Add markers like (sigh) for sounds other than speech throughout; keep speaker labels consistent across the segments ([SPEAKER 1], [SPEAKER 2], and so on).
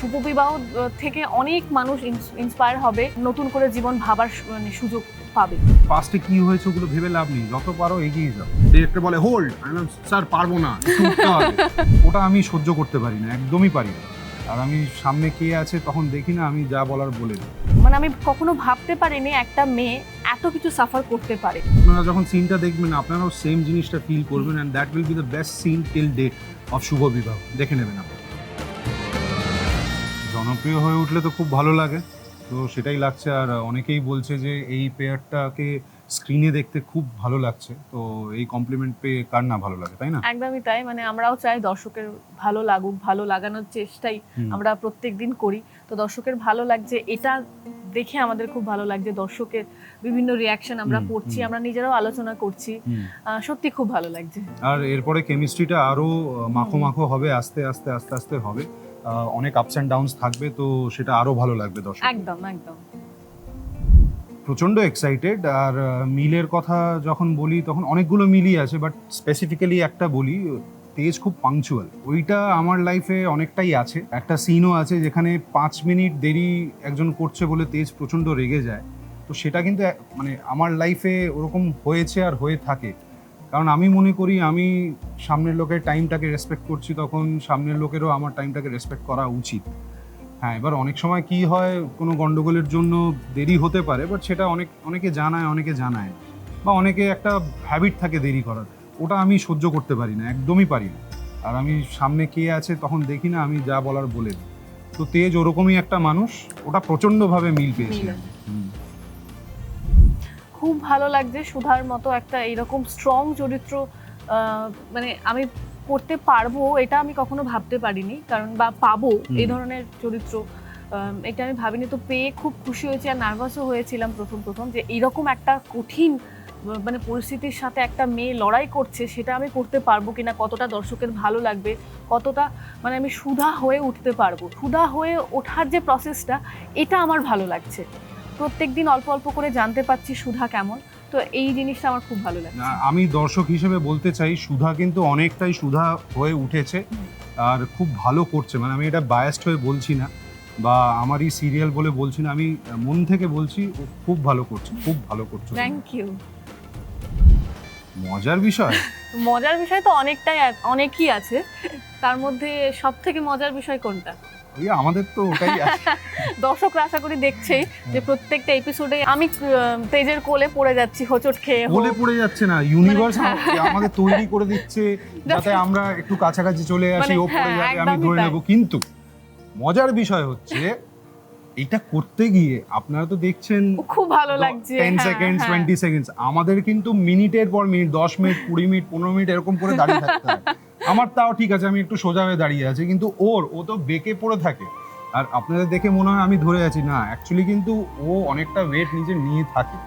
[SPEAKER 1] শুভ বিবাহ থেকে অনেক মানুষ ইন্সপায়ার হবে নতুন করে জীবন ভাবার মানে সুযোগ পাবে।
[SPEAKER 2] পাস্টে কি হয়েছে ওগুলো ভেবে লাভ নেই যত পারো এগিয়ে যাও। ডিরেক্টর বলে হোল্ড আমি স্যার পারব না। (laughs) ওটা আমি সহ্য করতে পারি না একদমই পারি না। আর আমি সামনে কে আছে তখন দেখি না আমি যা বলার বলে দিই।
[SPEAKER 1] মানে আমি কখনো ভাবতে পারিনি একটা মেয়ে এত কিছু সাফার করতে পারে।
[SPEAKER 2] আপনারা যখন সিনটা দেখবেন আপনারাও সেম জিনিসটা ফিল করবেন and that will be the best scene till date of Shubho Bibaho দেখে নেবেন আপনারা জনপ্রিয় হয়ে উঠলে তো খুব ভালো লাগে। তো সেটাই লাগছে। আর অনেকেই বলছে যে এই পেয়ারটাকে স্ক্রিনে দেখতে খুব ভালো লাগছে। তো এই কমপ্লিমেন্ট পেয়ে কার না ভালো লাগে তাই না?
[SPEAKER 1] একদমই তাই। মানে আমরাও চাই দর্শকের ভালো লাগুক ভালো লাগানোর চেষ্টাই আমরা প্রত্যেক দিন করি। তো দর্শকের ভালো লাগছে এটা দেখে আমাদের খুব ভালো লাগছে। দর্শকের বিভিন্ন রিয়াকশন আমরা পড়ছি আমরা নিজেরাও আলোচনা করছি। সত্যি খুব ভালো লাগছে।
[SPEAKER 2] আর এরপরে কেমিস্ট্রিটা আরও আহ, মাখো মাখো হবে আস্তে আস্তে আস্তে আস্তে হবে। অনেক আপস অ্যান্ড ডাউনস থাকবে তো সেটা আরও ভালো লাগবে দর্শক
[SPEAKER 1] একদম একদম।
[SPEAKER 2] প্রচণ্ড এক্সাইটেড আর মিলের কথা যখন বলি তখন অনেকগুলো মিলই আছে বাট স্পেসিফিক্যালি একটা বলি তেজ খুব পাংচুয়াল ওইটা আমার লাইফে অনেকটাই আছে। একটা সিনও আছে যেখানে পাঁচ মিনিট দেরি একজন করছে বলে তেজ প্রচণ্ড রেগে যায়। তো সেটা কিন্তু মানে আমার লাইফে ওরকম হয়েছে আর হয়ে থাকে। কারণ আমি মনে করি আমি সামনের লোকের টাইমটাকে রেসপেক্ট করছি তখন সামনের লোকেরও আমার টাইমটাকে রেসপেক্ট করা উচিত। হ্যাঁ এবার অনেক সময় কি হয় কোনো গন্ডগোলের জন্য দেরি হতে পারে বাট সেটা অনেক অনেকে জানায় অনেকে জানায়। বা অনেকে একটা হ্যাবিট থাকে দেরি করার ওটা আমি সহ্য করতে পারি না একদমই পারি না। আর আমি সামনে কে আছে তখন দেখি না আমি যা বলার বলে দিই। তো তেজ ওরকমই একটা মানুষ ওটা প্রচণ্ডভাবে মিল পেয়েছে।
[SPEAKER 1] খুব ভালো লাগছে সুধার মতো একটা এরকম স্ট্রং চরিত্র মানে আমি করতে পারব এটা আমি কখনো ভাবতে পারিনি কারণ বা পাবো। এই ধরনের চরিত্র। এটা আমি ভাবিনি তো পেয়ে খুব খুশি হয়েছি আর নার্ভাসও হয়েছিলাম প্রথম প্রথম যে এরকম একটা কঠিন মানে পরিস্থিতির সাথে একটা মেয়ে লড়াই করছে সেটা আমি করতে পারব কিনা কতটা দর্শকের ভালো লাগবে কতটা মানে আমি সুধা হয়ে উঠতে পারব। সুধা হয়ে ওঠার যে প্রসেসটা এটা আমার ভালো লাগছে। প্রত্যেক দিন অল্প অল্প করে জানতে পারছি সুধা কেমন। তো এই জিনিসটা আমার খুব ভালো
[SPEAKER 2] লাগে আমি দর্শক হিসেবে বলতে চাই সুধা কিন্তু অনেকটাই সুধা হয়ে উঠেছে আর খুব ভালো করছে। মানে আমি এটা বায়াস্ট হয়ে বলছি না বা আমারই সিরিয়াল বলে বলছি না আমি মন থেকে বলছি ও খুব ভালো করছে খুব ভালো করছে।
[SPEAKER 1] থ্যাংক ইউ
[SPEAKER 2] মজার বিষয়?
[SPEAKER 1] মজার বিষয় তো অনেকটাই অনেকই আছে। তার মধ্যে সব থেকে মজার বিষয় কোনটা?
[SPEAKER 2] আমাদের তো ওটাই আছে (laughs)
[SPEAKER 1] দর্শকরা আশা করি দেখছেই যে প্রত্যেকটা এপিসোডে আমি তেজের কোলে পড়ে যাচ্ছি হোঁচট খেয়ে হোক।
[SPEAKER 2] বলে পড়ে যাচ্ছে না ইউনিভার্স
[SPEAKER 1] হ্যাঁ।
[SPEAKER 2] আমাদের তৈরি করে দিচ্ছে (laughs) যাতে আমরা একটু কাছাকাছি চলে আসি
[SPEAKER 1] মানে
[SPEAKER 2] ও পড়ে
[SPEAKER 1] হ্যাঁ,
[SPEAKER 2] যাবে আমি ধরে। নেব কিন্তু মজার বিষয় হচ্ছে এটা করতে গিয়ে আপনারা তো দেখছেন
[SPEAKER 1] খুব ভালো লাগছে
[SPEAKER 2] টেন
[SPEAKER 1] হ্যাঁ,
[SPEAKER 2] সেকেন্ডস
[SPEAKER 1] হ্যাঁ।
[SPEAKER 2] টোয়েন্টি সেকেন্ডস আমাদের কিন্তু মিনিটের পর মিনিট দশ মিনিট কুড়ি মিনিট পনেরো মিনিট এরকম করে দাঁড়িয়ে থাকতে হয় (laughs) আমার তাও ঠিক আছে আমি একটু সোজা হয়ে দাঁড়িয়ে আছি কিন্তু ওর ও তো বেঁকে পড়ে থাকে। আর আপনাদের দেখে মনে হয় আমি ধরে আছি। না অ্যাকচুয়ালি কিন্তু ও অনেকটা ওয়েট নিজে নিয়ে থাকে।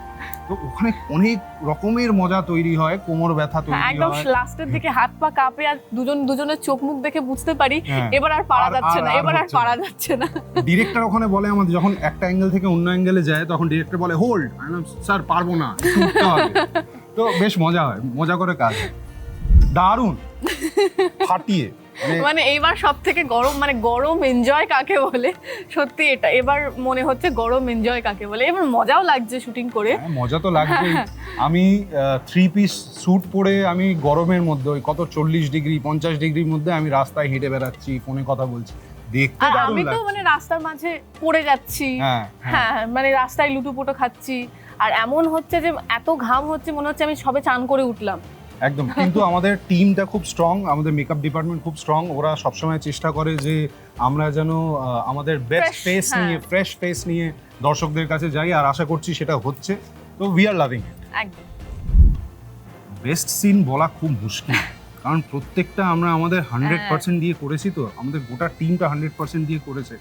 [SPEAKER 2] তো ওখানে অনেক রকমের মজা তৈরি হয় কোমর ব্যথা
[SPEAKER 1] হ্যাঁ,
[SPEAKER 2] তৈরি
[SPEAKER 1] একদম লাস্টের দিকে হাত পা কাঁপে আর দুজন দুজনের চোখ মুখ দেখে বুঝতে পারি
[SPEAKER 2] হ্যাঁ।
[SPEAKER 1] এবার আর পারা যাচ্ছে না এবার আর পারা যাচ্ছে না।
[SPEAKER 2] ডিরেক্টর ওখানে বলে আমাদের যখন একটা অ্যাঙ্গেল থেকে অন্য অ্যাঙ্গেলে যায় তখন ডিরেক্টর বলে হোল্ড স্যার পারব না তো বেশ মজা হয় মজা করে কাজ হয়। দারুণ। ফাটিয়ে। মানে
[SPEAKER 1] মানে এইবার সব থেকে গরম মানে গরম এনজয় কাকে বলে? সত্যি এটা এবার মনে হচ্ছে গরম এনজয় কাকে বলে। এবার মজাও লাগছে শুটিং করে।
[SPEAKER 2] হ্যাঁ, মজা তো লাগবেই। (laughs) আমি থ্রি পিস স্যুট পরে আমি গরমের মধ্যে ওই কত চল্লিশ ডিগ্রি পঞ্চাশ ডিগ্রির মধ্যে আমি রাস্তায় হেঁটে বেড়াচ্ছি ফোনে কথা বলছি। দেখতে দারুণ
[SPEAKER 1] আমি তো মানে রাস্তার মাঝে পড়ে যাচ্ছি।
[SPEAKER 2] হ্যাঁ। হ্যাঁ
[SPEAKER 1] হ্যাঁ মানে রাস্তায় লুটোপুটো খাচ্ছি। আর এমন হচ্ছে যে এত ঘাম হচ্ছে মনে হচ্ছে আমি সবে চান করে উঠলাম।
[SPEAKER 2] একদম। কিন্তু আমাদের টিমটা খুব স্ট্রং আমাদের মেকআপ ডিপার্টমেন্ট খুব স্ট্রং ওরা সবসময় চেষ্টা করে যে আমরা যেন আমাদের বেস্ট ফেস
[SPEAKER 1] হ্যাঁ।
[SPEAKER 2] নিয়ে ফ্রেশ ফেস নিয়ে দর্শকদের কাছে যাই। আর আশা করছি সেটা হচ্ছে। তো উই আর লাভিং
[SPEAKER 1] একদম।
[SPEAKER 2] বেস্ট সিন বলা খুব মুশকিল। কারণ প্রত্যেকটা আমরা আমাদের হান্ড্রেড
[SPEAKER 1] হ্যাঁ।
[SPEAKER 2] পার্সেন্ট দিয়ে করেছি তো। আমাদের গোটা টিমটা হান্ড্রেড পার্সেন্ট দিয়ে করেছে।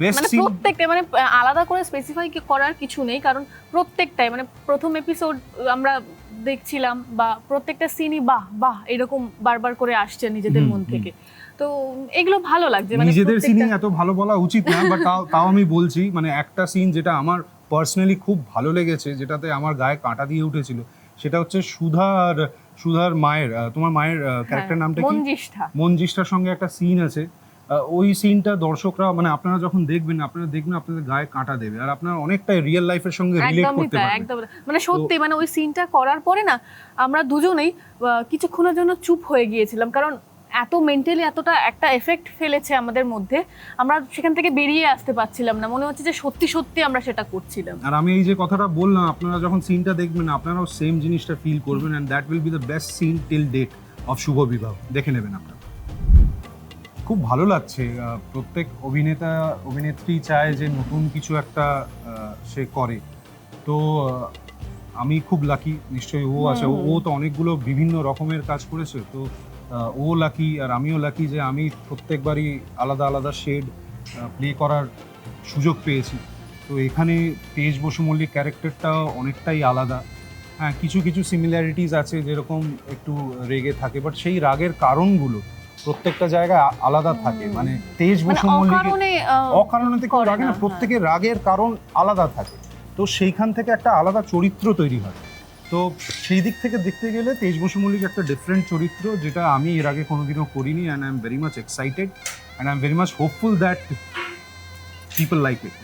[SPEAKER 2] বেস্ট
[SPEAKER 1] মানে
[SPEAKER 2] সিন
[SPEAKER 1] প্রত্যেকটা মানে আলাদা করে স্পেসিফাই করার কিছু নেই। কারণ প্রত্যেকটাই মানে প্রথম এপিসোড আমরা দেখছিলাম বা প্রত্যেকটা সিনই বাহ বাহ এরকম বারবার করে আসছে নিজেদের মন থেকে। তো এগুলো ভালো লাগছে মানে
[SPEAKER 2] নিজেদের সিনই এত ভালো বলা উচিত না বাট তাও তাও আমি বলছি মানে একটা সিন যেটা আমার পার্সোনালি খুব ভালো লেগেছে যেটাতে আমার গায়ে কাঁটা দিয়ে উঠেছিল সেটা হচ্ছে সুধা আর সুধার মায়ের তোমার মায়ের ক্যারেক্টার নামটা কি?
[SPEAKER 1] মঞ্জিষ্ঠা
[SPEAKER 2] মঞ্জিষ্ঠার সঙ্গে একটা সিন আছে ওই সিনটা দর্শকরা মানে আপনারা যখন দেখবেন আপনারা দেখবেন আপনাদের গায়ে কাঁটা দেবে। আর আপনারা অনেকটাই রিয়েল লাইফের সঙ্গে রিলেট করতে পারবেন।
[SPEAKER 1] একদম মানে সত্যি মানে ওই সিনটা করার পরে না আমরা দুজনেই কিছুক্ষণের জন্য চুপ হয়ে গিয়েছিলাম। কারণ এত মেন্টালি এতটা একটা এফেক্ট ফেলেছে আমাদের মধ্যে আমরা সেখান থেকে বেরিয়ে আসতে পারছিলাম না। মনে হচ্ছে যে সত্যি সত্যি আমরা সেটা করছিলাম।
[SPEAKER 2] আর আমি এই যে কথাটা বললাম আপনারা যখন সিনটা দেখবেন আপনারাও সেম জিনিসটা ফিল করবেন and that will be the best scene till date of Shubho Bibaho. দেখে নেবেন আপনারা। খুব ভালো লাগছে। প্রত্যেক অভিনেতা অভিনেত্রী চায় যে নতুন কিছু একটা সে করে। তো আমি খুব লাকি নিশ্চয়ই ও আছে। ও- তো অনেকগুলো বিভিন্ন রকমের কাজ করেছে। তো ও লাকি আর আমিও লাকি যে আমি প্রত্যেকবারই আলাদা আলাদা শেড প্লে করার সুযোগ পেয়েছি। তো এখানে তেজ বসু মল্লিক ক্যারেক্টারটা অনেকটাই আলাদা। হ্যাঁ কিছু কিছু সিমিলারিটিস আছে যেরকম একটু রেগে থাকে। বাট সেই রাগের কারণগুলো প্রত্যেকটা জায়গায় আলাদা থাকে। মানে তেজ বসু মল্লিকের
[SPEAKER 1] অকারণে
[SPEAKER 2] কেউ রাগে
[SPEAKER 1] না।
[SPEAKER 2] প্রত্যেকের রাগের কারণ আলাদা থাকে। তো সেইখান থেকে একটা আলাদা চরিত্র তৈরি হয়। তো সেই দিক থেকে দেখতে গেলে তেজ বসু মল্লিক একটা ডিফারেন্ট চরিত্র যেটা আমি এর আগে কোনোদিনও করিনি and I am very much excited and I am very much hopeful that people like it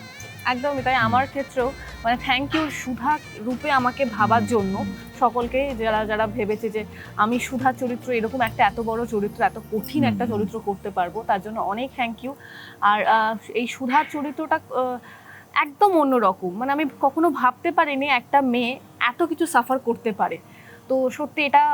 [SPEAKER 1] একদমই তাই আমার ক্ষেত্রেও মানে থ্যাংক ইউ সুধা রূপে আমাকে ভাবার জন্য। সকলকে যারা যারা ভেবেছে যে আমি সুধা চরিত্র এরকম একটা এত বড় চরিত্র এত কঠিন একটা চরিত্র করতে পারব তার জন্য অনেক থ্যাংক ইউ আর এই সুধার চরিত্রটা একদম অন্যরকম মানে আমি কখনো ভাবতে পারিনি একটা মেয়ে এত কিছু সাফার করতে পারে। তো সত্যি এটা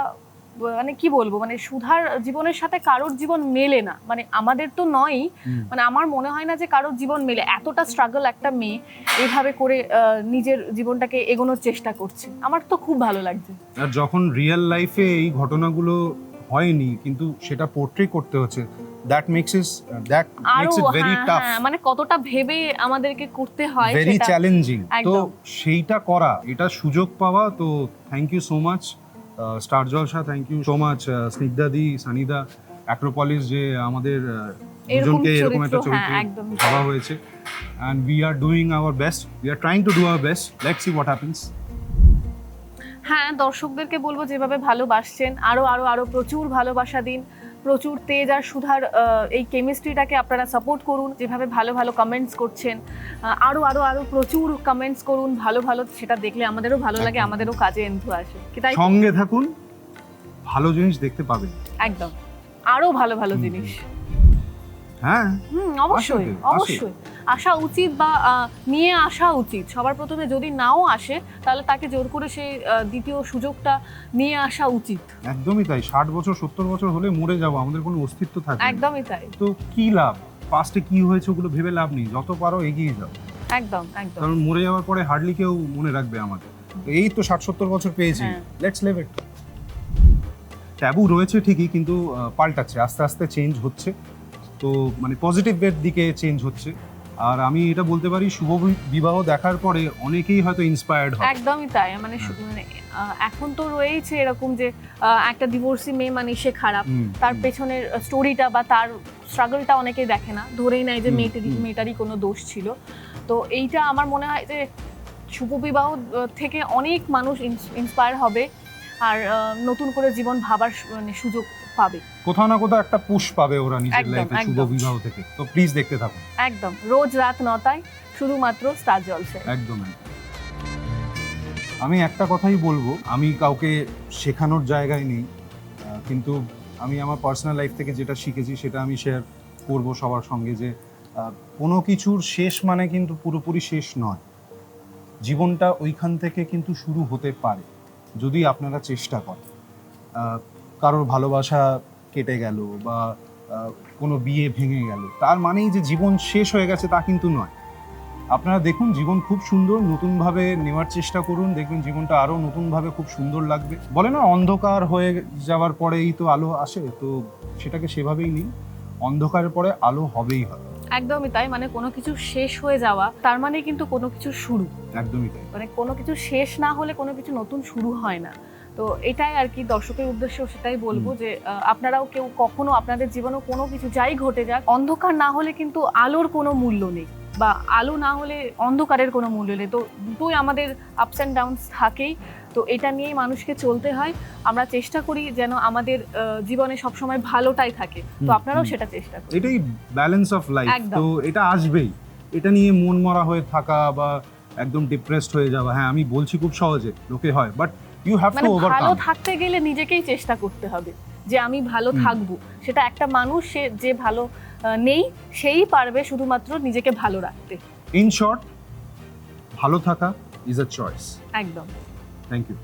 [SPEAKER 1] মানে কি বলব মানে সুধার জীবনের সাথে কারোর জীবন মেলে না। মানে আমাদের তো নয়ই মানে আমার মনে হয় না যে কারোর জীবন মেলে। এতটা স্ট্রাগল একটা মেয়ে এইভাবে করে নিজের জীবনটাকে এগোনোর চেষ্টা করছে। আমার তো খুব ভালো লাগছে।
[SPEAKER 2] আর যখন রিয়েল লাইফে এই ঘটনাগুলো হয়নি কিন্তু সেটা পোর্ট্রে করতে হচ্ছে that makes is that makes it very tough
[SPEAKER 1] মানে কতটা ভেবে আমাদেরকে করতে হয়
[SPEAKER 2] ভেরি চ্যালেঞ্জিং তো সেইটা করা এটা সুযোগ পাওয়া তো thank you so much Star Jalsha thank you so much স্নিগ্ধাদি সানিদা অ্যাক্রোপলিস যে আমাদের দুজনকে এরকম একটা
[SPEAKER 1] চরিত্র হ্যাঁ একদম।
[SPEAKER 2] ভাবা হয়েছে। And we are doing our best we are trying to do our best let's see what happens
[SPEAKER 1] হ্যাঁ দর্শকদেরকে বলব যেভাবে ভালোবাসছেন আরও আরও আরও প্রচুর ভালোবাসা দিন। প্রচুর তেজ আর সুধার এই কেমিস্ট্রিটাকে আপনারা সাপোর্ট করুন। যেভাবে ভালো ভালো কমেন্টস করছেন আরও আরও আরও আরও প্রচুর কমেন্টস করুন ভালো ভালো সেটা দেখলে আমাদেরও ভালো লাগে আমাদেরও কাজে এন্থু আসে। তাই?
[SPEAKER 2] সঙ্গে থাকুন ভালো জিনিস দেখতে পাবেন।
[SPEAKER 1] একদম। আরও ভালো ভালো জিনিস।
[SPEAKER 2] হ্যাঁ।
[SPEAKER 1] হুম অবশ্যই অবশ্যই। আসা উচিত বা নিয়ে আসা উচিত। সবার প্রথমে যদি নাও আসে তাহলে তাকে জোর করে সেই দ্বিতীয় সুযোগটা নিয়ে আসা উচিত।
[SPEAKER 2] একদমই তাই। ষাট বছর সত্তর বছর হলে মরে যাব আমাদের কোনো অস্তিত্ব থাকে।
[SPEAKER 1] একদমই তাই।
[SPEAKER 2] তো কি লাভ? পাস্টে কি হয়েছে ওগুলো ভেবে লাভ নেই। যত পারো এগিয়ে যাও।
[SPEAKER 1] একদম একদম।
[SPEAKER 2] কারণ মরে যাওয়ার পরে হার্ডলি কেউ মনে রাখবে আমাদের। তো এই তো ষাট সত্তর বছর পেয়েছি। লেটস লিভ ইট ট্যাবু রয়েছে ঠিকই কিন্তু পাল্টাচ্ছে। আস্তে আস্তে চেঞ্জ হচ্ছে। তো মানে পজিটিভের দিকে চেঞ্জ হচ্ছে। আর আমি এটা বলতে পারি শুভ বিবাহ দেখার পরে অনেকেই হয়তো ইন্সপায়ার্ড হয়
[SPEAKER 1] একদমই তাই মানে মানে এখন তো রয়েছে এরকম যে একটা ডিভোর্সি মেয়ে মানে সে খারাপ। তার পেছনের স্টোরিটা বা তার স্ট্রাগলটা অনেকে দেখে না। ধরেই নেয় যে মেয়েটারই মেয়েটারই কোনো দোষ ছিল। তো এইটা আমার মনে হয় যে শুভ বিবাহ থেকে অনেক মানুষ ইন্সপায়ার হবে। আর নতুন করে জীবন ভাবার মানে সুযোগ পাবে।
[SPEAKER 2] কোথাও না কোথাও একটা পুশ পাবে ওরা নিজের লাইফে শুভ বিবাহ থেকে। তো প্লিজ দেখতে থাকুন।
[SPEAKER 1] একদম রোজ রাত নটায় শুধুমাত্র স্টার জলসায়
[SPEAKER 2] একদম। আমি একটা কথাই বলব আমি কাউকে শেখানোর জায়গায় নেই কিন্তু আমি আমার পার্সোনাল লাইফ থেকে যেটা শিখেছি সেটা আমি শেয়ার করব সবার সঙ্গে যে কোনো কিছুর শেষ মানে কিন্তু পুরোপুরি শেষ নয়। জীবনটা ওইখান থেকে কিন্তু শুরু হতে পারে যদি আপনারা চেষ্টা করেন। কারোর ভালোবাসা কেটে গেল বা কোনো বিয়ে ভেঙে গেল তার মানেই যে জীবন শেষ হয়ে গেছে তা কিন্তু নয়। আপনারা দেখুন জীবন খুব সুন্দর নতুনভাবে নেওয়ার চেষ্টা করুন দেখবেন জীবনটা আরও নতুনভাবে খুব সুন্দর লাগবে। বলে না অন্ধকার হয়ে যাওয়ার পরেই তো আলো আসে তো সেটাকে সেভাবেই নিন। অন্ধকারের পরে আলো হবেই হবে।
[SPEAKER 1] একদমই তাই মানে কোনো কিছু শেষ হয়ে যাওয়া তার মানে কিন্তু কোনো কিছু শুরু।
[SPEAKER 2] একদমই তাই।
[SPEAKER 1] মানে কোনো কিছু শেষ না হলে কোনো কিছু নতুন শুরু হয় না। তো এটাই আর কি দর্শকের উদ্দেশ্য সেটাই বলব যে আপনারাও কেউ কখনো আপনাদের জীবনে কোনো কিছু যাই ঘটে যাক অন্ধকার না হলে কিন্তু আলোর কোনো মূল্য নেই বা আলো না হলে অন্ধকারের কোনো মূল্য নেই। তো দুটোই আমাদের আপস অ্যান্ড ডাউনস থাকেই। তো এটা নিয়েই মানুষকে চলতে হয়। আমরা চেষ্টা করি যেন আমাদের জীবনে সবসময় ভালোটাই থাকে। তো আপনারাও সেটা চেষ্টা করুন।
[SPEAKER 2] এটাই ব্যালেন্স অফ লাইফ তো এটা আসবেই। এটা নিয়ে মন মরা হয়ে থাকা বা একদম ডিপ্রেসড হয়ে যাওয়া হ্যাঁ আমি বলছি খুব সহজে লোকে হয় but you have to overcome ভালো
[SPEAKER 1] থাকতে গেলে নিজেকেই চেষ্টা করতে হবে যে আমি ভালো থাকব। সেটা একটা মানুষ সে যে ভালো নেই সেই পারবে শুধুমাত্র নিজেকে ভালো রাখতে।
[SPEAKER 2] ইন শর্ট ভালো থাকা ইজ আ চয়েস
[SPEAKER 1] একদম।
[SPEAKER 2] Thank you